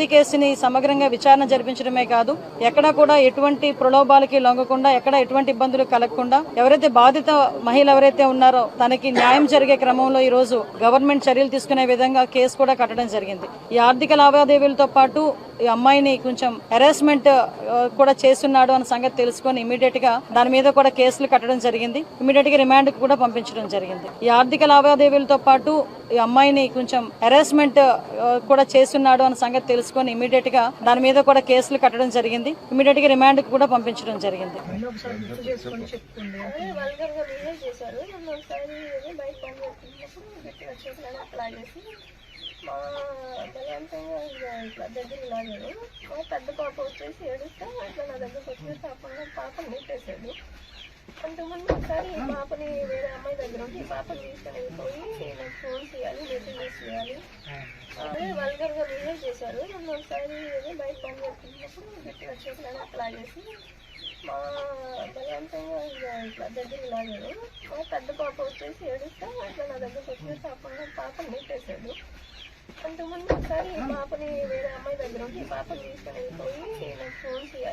హత్య కేసుని సమగ్రంగా విచారణ జరిపించడమే కాదు ఎక్కడ కూడా ఎటువంటి ప్రలోభాలకి లొంగకుండా ఎక్కడ ఎటువంటి ఇబ్బందులు కలగకుండా ఎవరైతే బాధిత మహిళ ఎవరైతే ఉన్నారో తనకి న్యాయం జరిగే క్రమంలో ఈ రోజు గవర్నమెంట్ చర్యలు తీసుకునే విధంగా కేసు కూడా కట్టడం జరిగింది. ఈ ఆర్థిక లావాదేవీలతో పాటు ఈ అమ్మాయిని కొంచెం హెరాస్మెంట్ కూడా చేస్తున్నాడు అన్న సంగతి తెలుసుకొని ఇమీడియట్గా దాని మీద కూడా కేసులు కట్టడం జరిగింది. ఇమీడియట్గా రిమాండ్ కూడా పంపించడం జరిగింది. ఈ ఆర్థిక లావాదేవీలతో పాటు ఈ అమ్మాయిని కొంచెం హెరాస్మెంట్ కూడా చేస్తున్నాడు అన్న సంగతి తెలుసుకొని ఇమీడియట్గా దాని మీద కూడా కేసులు కట్టడం జరిగింది. ఇమీడియట్గా రిమాండ్ కూడా పంపించడం జరిగింది. మా బలవంతంగా ఇట్లా దగ్గర లాగాడు మా పెద్ద పాప వచ్చేసి ఏడుస్తే అట్లా నా దగ్గరకు వచ్చేసి పాప పాపని అంతకుముందు ఒకసారి ఈ పాపని వేరే అమ్మాయి దగ్గర ఉంటే ఈ పాపని తీసుకొని వెళ్ళిపోయి నాకు ఫోన్ చేయాలి మెసేజెస్ చేయాలి. అదే వల్గర్గా బిహేవ్ చేశారు. నన్ను ఒకసారి ఏదో బయట పని చేస్తున్నప్పుడు గట్టిగా చేతులను అట్లా చేసి మా బలవంతంగా ఇట్లా దగ్గర లాగాడు. మా పెద్ద పాప వచ్చేసి ఏడుస్తే అట్లా నా దగ్గరకు వచ్చేసి పాప పాపని అంతకుముందు ఒకసారి ఈ పాపని వేరే అమ్మాయి దగ్గర ఉంటే పాపని తీసుకుని వెళ్ళిపోయి నాకు ఫోన్ చేయాలి.